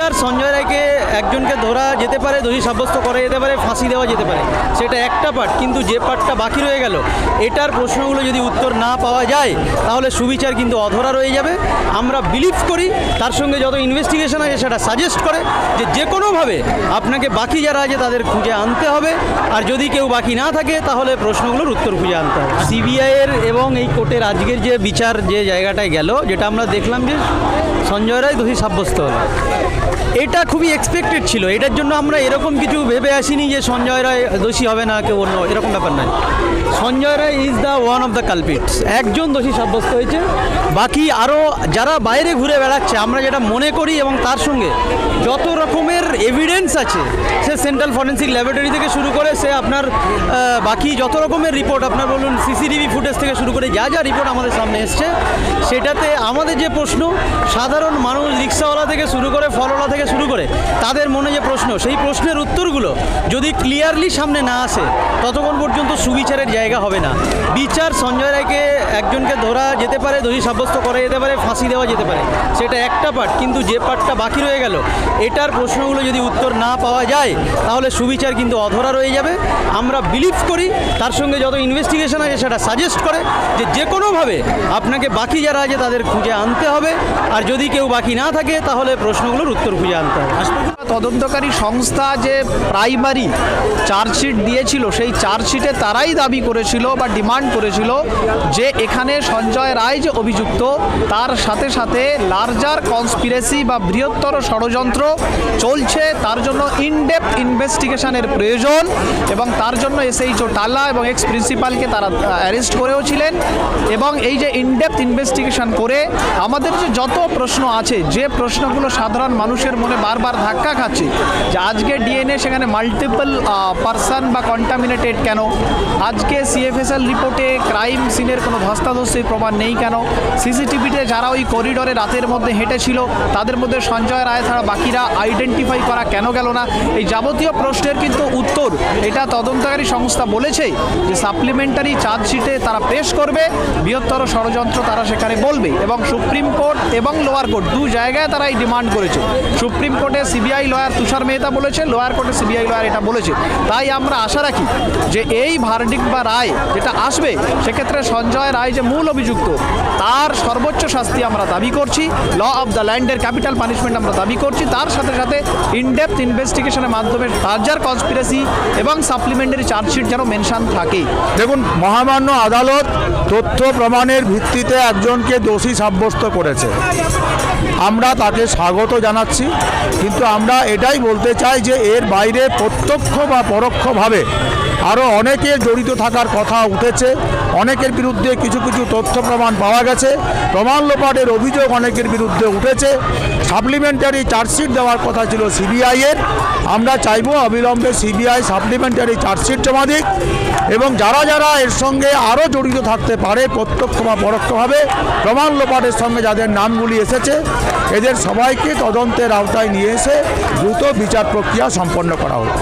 সঞ্জয় রায়কে একজনকে ধরা যেতে পারে, দোষী সাব্যস্ত করা যেতে পারে, ফাঁসি দেওয়া যেতে পারে। সেটা একটা পার্ট কিন্তু যে পার্টটা বাকি রয়ে গেল, এটার প্রশ্নগুলো যদি উত্তর না পাওয়া যায়, তাহলে সুবিচার কিন্তু অধরা রয়ে যাবে। আমরা বিলিভ করি, তার সঙ্গে যত ইনভেস্টিগেশন আছে সেটা সাজেস্ট করে যে যে কোনোভাবে আপনাকে বাকি যারা আছে তাদের খুঁজে আনতে হবে। আর যদি কেউ বাকি না থাকে, তাহলে প্রশ্নগুলোর উত্তর খুঁজে আনতে হবে। সিবিআইয়ের এবং এই কোর্টের আজকের যে বিচার যে জায়গাটায় গেল, যেটা আমরা দেখলাম যে সঞ্জয় রায় দোষী সাব্যস্ত। হলো এটা খুবই এক্সপেক্টেড ছিল। এটার জন্য আমরা এরকম কিছু ভেবে আসিনি যে সঞ্জয় রায় দোষী হবে না, কেউ অন্য, এরকম ব্যাপার নয়। Sanjay Roy is the one of the culprits একজন দোষী সাব্যস্ত হয়েছে। বাকি আরও যারা বাইরে ঘুরে বেড়াচ্ছে, আমরা যেটা মনে করি এবং তার সঙ্গে যত রকমের এভিডেন্স আছে, সে সেন্ট্রাল ফরেন্সিক ল্যাবরেটরি থেকে শুরু করে সে আপনার বাকি যত রকমের রিপোর্ট আপনার বলুন সিসিটিভি ফুটেজ থেকে শুরু করে যা যা রিপোর্ট আমাদের সামনে এসছে, সেটাতে আমাদের যে প্রশ্ন, সাধারণ মানুষ রিক্সাওয়ালা থেকে শুরু করে ফলওয়ালা থেকে শুরু করে তাদের মনে যে প্রশ্ন, সেই প্রশ্নের উত্তরগুলো যদি ক্লিয়ারলি সামনে না আসে, ততক্ষণ পর্যন্ত সুবিচারের জায়গা হবে না। বিচার সঞ্জয় রায়কে একজনকে ধরা যেতে পারে, দোষী সাব্যস্ত করা যেতে পারে, ফাঁসি দেওয়া যেতে পারে। সেটা একটা পার্ট কিন্তু যে পার্টটা বাকি রয়ে গেল, এটার প্রশ্নগুলো যদি উত্তর না পাওয়া যায়, তাহলে সুবিচার কিন্তু অধরা রয়ে যাবে। আমরা বিলিভ করি, তার সঙ্গে যত ইনভেস্টিগেশন আছে সেটা সাজেস্ট করে যে যে কোনোভাবে আপনাকে বাকি যারা আছে তাদের খুঁজে আনতে হবে। আর যদি কেউ বাকি না থাকে তাহলে প্রশ্নগুলোর উত্তর খুঁজে আনতে হবে। তদন্তকারী সংস্থা যে প্রাইমারি চার্জশিট দিয়েছিল, সেই চার্জশিটে তারাই দাবি করেছিল বা ডিমান্ড করেছিল যে এখানে সঞ্জয় রায় যে অভিযুক্ত, তার সাথে সাথে লার্জার কনস্পিরেসি বা বৃহত্তর ষড়যন্ত্র চলছে, তার জন্য ইনডেপথ ইনভেস্টিগেশনের প্রয়োজন এবং তার জন্য এসএইচও টালা এবং এক্স প্রিন্সিপালকে তারা অ্যারেস্ট করেও ছিলেন এবং এই যে ইনডেপথ ইনভেস্টিগেশন করে আমাদের যে যত প্রশ্ন আছে, যে প্রশ্নগুলো সাধারণ মানুষের মনে বারবার ধাক্কা খাচ্ছে যে আজকে ডিএনএ সেখানে মাল্টিপল পারসন বা কন্টামিনেটেড কেন? আজকে সিএফএসএল রিপোর্টে ক্রাইম সিনের কোনো ধস্তাধস্তির প্রমাণ নেই কেন? সিসিটিভিতে যারা ওই করিডোরে রাতের মধ্যে হেঁটেছিল, তাদের মধ্যে সঞ্জয় রায় ছাড়া বাকিরা আইডেন্টিফাই করা কেন গেল না? এই যাবতীয় প্রশ্নের কিন্তু উত্তর এটা তদন্তকারী সংস্থা বলেছে যে সাপ্লিমেন্টারি চার্জশিটে তারা পেশ করবে, বৃহত্তর ষড়যন্ত্র তারা সেখানে বলবে এবং সুপ্রিম কোর্ট এবং লোয়ার কোর্ট দু জায়গায় তারা এই ডিমান্ড করেছে। সুপ্রিম কোর্টে সিবিআই লয়ার তুষার মেহতা বলেছে, লোয়ার কোর্টে সিবিআই লয়ার এটা বলেছে। তাই আমরা আশা রাখি যে এই ভার্ডিক বা রায় যেটা আসবে, সেক্ষেত্রে সঞ্জয় রায় যে মূল অভিযুক্ত, তার সর্বোচ্চ শাস্তি আমরা দাবি করছি। ল অফ দ্য ল্যান্ডের ক্যাপিটাল পানিশমেন্ট আমরা দাবি করছি। তার সাথে সাথে ইনডেপথ ইনভেস্টিগেশনের মাধ্যমে লার্জার কনস্পিরেসি এবং সাপ্লিমেন্টারি চার্জশিট যেন মেনশন থাকে। দেখুন, মহামান্য আদালত তথ্য প্রমাণের ভিত্তিতে একজনকে দোষী সাব্যস্ত করেছে। আমরা তাকে স্বাগত জানাচ্ছি, কিন্তু আমরা এটাই বলতে চাই যে এর বাইরে প্রত্যক্ষ বা পরোক্ষভাবে আরও অনেকে জড়িত থাকার কথা উঠেছে। অনেকের বিরুদ্ধে কিছু কিছু তথ্য প্রমাণ পাওয়া গেছে। প্রমাণ লোপাটের অভিযোগ অনেকের বিরুদ্ধে উঠেছে। সাপ্লিমেন্টারি চার্জশিট দেওয়ার কথা ছিল সিবিআইয়ের আমরা চাইব অবিলম্বে সিবিআই সাপ্লিমেন্টারি চার্জশিট জমা দিক এবং যারা যারা এর সঙ্গে আরও জড়িত থাকতে পারে, প্রত্যক্ষ বা পরোক্ষভাবে প্রমাণ লোপাটের সঙ্গে যাদের নামগুলি এসেছে, এদের সবাইকে তদন্তের আওতায় নিয়ে এসে দ্রুত বিচার প্রক্রিয়া সম্পন্ন করা হোক।